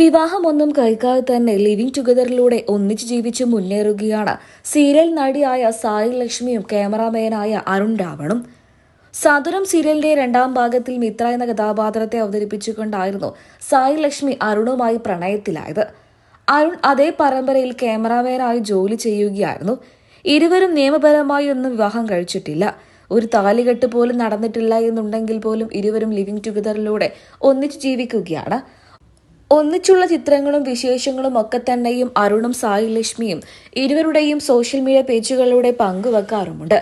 വിവാഹമൊന്നും കഴിക്കാതെ തന്നെ ലിവിംഗ് ടുഗദറിലൂടെ ഒന്നിച്ചു ജീവിച്ച് മുന്നേറുകയാണ്. സീരിയൽ നടിയായ സായി ലക്ഷ്മിയും ക്യാമറാമാനായ അരുൺ രാവണും. സാധുരം സീരിയലിന്റെ രണ്ടാം ഭാഗത്തിൽ മിത്ര എന്ന കഥാപാത്രത്തെ അവതരിപ്പിച്ചുകൊണ്ടായിരുന്നു സായി ലക്ഷ്മി അരുണുമായി പ്രണയത്തിലായത്. അരുൺ അതേ പരമ്പരയിൽ ക്യാമറാമാനായി ജോലി ചെയ്യുകയായിരുന്നു. ഇരുവരും നിയമപരമായി ഒന്നും വിവാഹം കഴിച്ചിട്ടില്ല. ഒരു താലികെട്ട് പോലും നടന്നിട്ടില്ല എന്നുണ്ടെങ്കിൽ പോലും ഇരുവരും ലിവിംഗ് ടുഗദറിലൂടെ ഒന്നിച്ചു ജീവിക്കുകയാണ്. ഒന്നിച്ചുള്ള ചിത്രങ്ങളും വിശേഷങ്ങളും ഒക്കെ തന്നെയും അരുണും സായി ലക്ഷ്മിയും ഇരുവരുടെയും സോഷ്യൽ മീഡിയ പേജുകളിലൂടെ പങ്കുവെക്കാറുമുണ്ട്.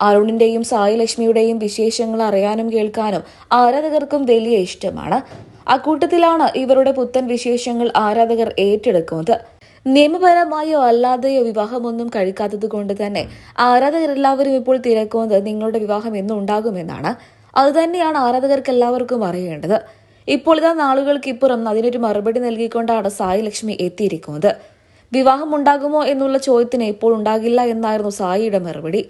അരുണിന്റെയും സായി ലക്ഷ്മിയുടെയും വിശേഷങ്ങൾ അറിയാനും കേൾക്കാനും ആരാധകർക്കും വലിയ ഇഷ്ടമാണ്. അക്കൂട്ടത്തിലാണ് ഇവരുടെ പുത്തൻ വിശേഷങ്ങൾ ആരാധകർ ഏറ്റെടുക്കുന്നത്. നിയമപരമായോ അല്ലാതെയോ വിവാഹമൊന്നും കഴിക്കാത്തത് കൊണ്ട് തന്നെ ആരാധകരെല്ലാവരും ഇപ്പോൾ തിരക്കുന്നത് നിങ്ങളുടെ വിവാഹം എന്നുണ്ടാകുമെന്നാണ് അതുതന്നെയാണ് ആരാധകർക്ക് എല്ലാവർക്കും അറിയേണ്ടത്. ഇപ്പോൾ ഇതാ നാളുകൾക്കിപ്പുറം അതിനൊരു മറുപടി നൽകിക്കൊണ്ടാണ് സായി ലക്ഷ്മി എത്തിയിരിക്കുന്നത്. വിവാഹം ഉണ്ടാകുമോ എന്നുള്ള ചോദ്യത്തിന് ഇപ്പോൾ ഉണ്ടാകില്ല എന്നായിരുന്നു സായിയുടെ മറുപടി.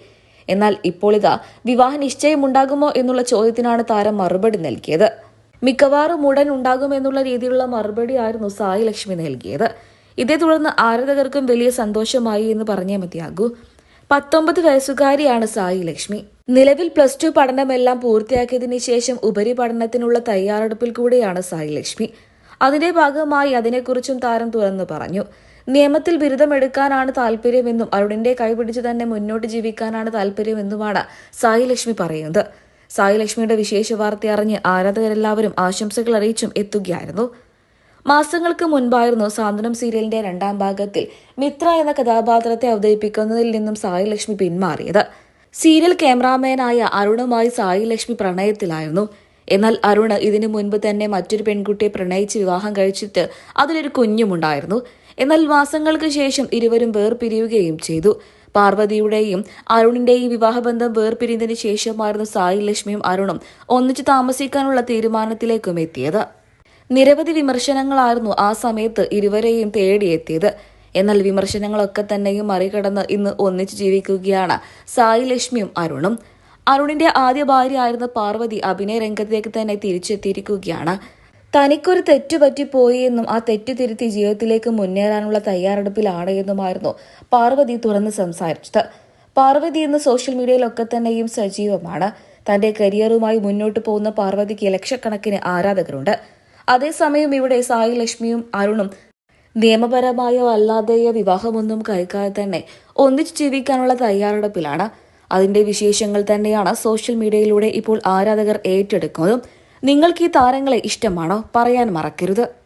എന്നാൽ ഇപ്പോൾ ഇതാ വിവാഹ നിശ്ചയം ഉണ്ടാകുമോ എന്നുള്ള ചോദ്യത്തിനാണ് താരം മറുപടി നൽകിയത്. മിക്കവാറും ഉടൻ ഉണ്ടാകുമെന്നുള്ള രീതിയിലുള്ള മറുപടി ആയിരുന്നു സായി ലക്ഷ്മി നൽകിയത്. ഇതേ തുടർന്ന് ആരാധകർക്കും വലിയ സന്തോഷമായി എന്ന് പറഞ്ഞേ മതിയാകൂ. പത്തൊമ്പത് വയസ്സുകാരിയാണ് സായി ലക്ഷ്മി. നിലവിൽ പ്ലസ് ടു പഠനമെല്ലാം പൂർത്തിയാക്കിയതിനു ശേഷം ഉപരിപഠനത്തിനുള്ള തയ്യാറെടുപ്പിൽ കൂടെയാണ് സായി ലക്ഷ്മി അതിന്റെ ഭാഗമായി അതിനെക്കുറിച്ചും താരം തുറന്നു പറഞ്ഞു. നിയമത്തിൽ ബിരുദമെടുക്കാനാണ് താല്പര്യമെന്നും അരുണിന്റെ കൈപിടിച്ച് തന്നെ മുന്നോട്ട് ജീവിക്കാനാണ് താല്പര്യമെന്നുമാണ് സായി ലക്ഷ്മി പറയുന്നത്. സായി ലക്ഷ്മിയുടെ വിശേഷ വാർത്ത അറിഞ്ഞ് ആരാധകരെല്ലാവരും ആശംസകൾ അറിയിച്ചും എത്തുകയായിരുന്നു. മാസങ്ങൾക്ക് മുൻപായിരുന്നു സാന്ത്വനം സീരിയലിന്റെ രണ്ടാം ഭാഗത്തിൽ മിത്ര എന്ന കഥാപാത്രത്തെ അവതരിപ്പിക്കുന്നതിൽ നിന്നും സായി ലക്ഷ്മി പിന്മാറിയത്. സീരിയൽ ക്യാമറാമാനായ അരുണുമായി സായി ലക്ഷ്മി പ്രണയത്തിലായിരുന്നു. എന്നാൽ അരുണ് ഇതിനു മുൻപ് തന്നെ മറ്റൊരു പെൺകുട്ടിയെ പ്രണയിച്ച് വിവാഹം കഴിച്ചിട്ട് അതിലൊരു കുഞ്ഞുമുണ്ടായിരുന്നു. എന്നാൽ മാസങ്ങൾക്ക് ശേഷം ഇരുവരും വേർപിരിയുകയും ചെയ്തു. പാർവതിയുടെയും അരുണിന്റെയും വിവാഹബന്ധം വേർപിരിഞ്ഞതിന് ശേഷമായിരുന്നു സായി ലക്ഷ്മിയും അരുണും ഒന്നിച്ചു താമസിക്കാനുള്ള തീരുമാനത്തിലേക്കും എത്തിയത്. നിരവധി വിമർശനങ്ങളായിരുന്നു ആ സമയത്ത് ഇരുവരെയും തേടിയെത്തിയത്. എന്നാൽ വിമർശനങ്ങളൊക്കെ തന്നെയും മറികടന്ന് ഇന്ന് ഒന്നിച്ചു ജീവിക്കുകയാണ് സായി ലക്ഷ്മിയും അരുണും. അരുണിന്റെ ആദ്യ ഭാര്യയായിരുന്ന പാർവതി അഭിനയ രംഗത്തേക്ക് തന്നെ തിരിച്ചെത്തിയിരിക്കുകയാണ്. തനിക്കൊരു തെറ്റ് പറ്റിപ്പോയി എന്നും ആ തെറ്റ് തിരുത്തി ജീവിതത്തിലേക്ക് മുന്നേറാനുള്ള തയ്യാറെടുപ്പിലാണ് എന്നുമായിരുന്നു പാർവതി തുറന്ന് സംസാരിച്ചത്. പാർവതി ഇന്ന് സോഷ്യൽ മീഡിയയിലൊക്കെ തന്നെയും സജീവമാണ്. തന്റെ കരിയറുമായി മുന്നോട്ട് പോകുന്ന പാർവതിക്ക് ലക്ഷക്കണക്കിന് ആരാധകരുണ്ട്. അതേസമയം ഇവിടെ സായി ലക്ഷ്മിയും അരുണും നിയമപരമായോ അല്ലാതെയോ വിവാഹമൊന്നും കഴിക്കാതെ തന്നെ ഒന്നിച്ചു ജീവിക്കാനുള്ള തയ്യാറെടുപ്പിലാണ്. അതിന്റെ വിശേഷങ്ങൾ തന്നെയാണ് സോഷ്യൽ മീഡിയയിലൂടെ ഇപ്പോൾ ആരാധകർ ഏറ്റെടുക്കുന്നതും. നിങ്ങൾക്ക് ഈ താരങ്ങളെ ഇഷ്ടമാണോ? പറയാൻ മറക്കരുത്.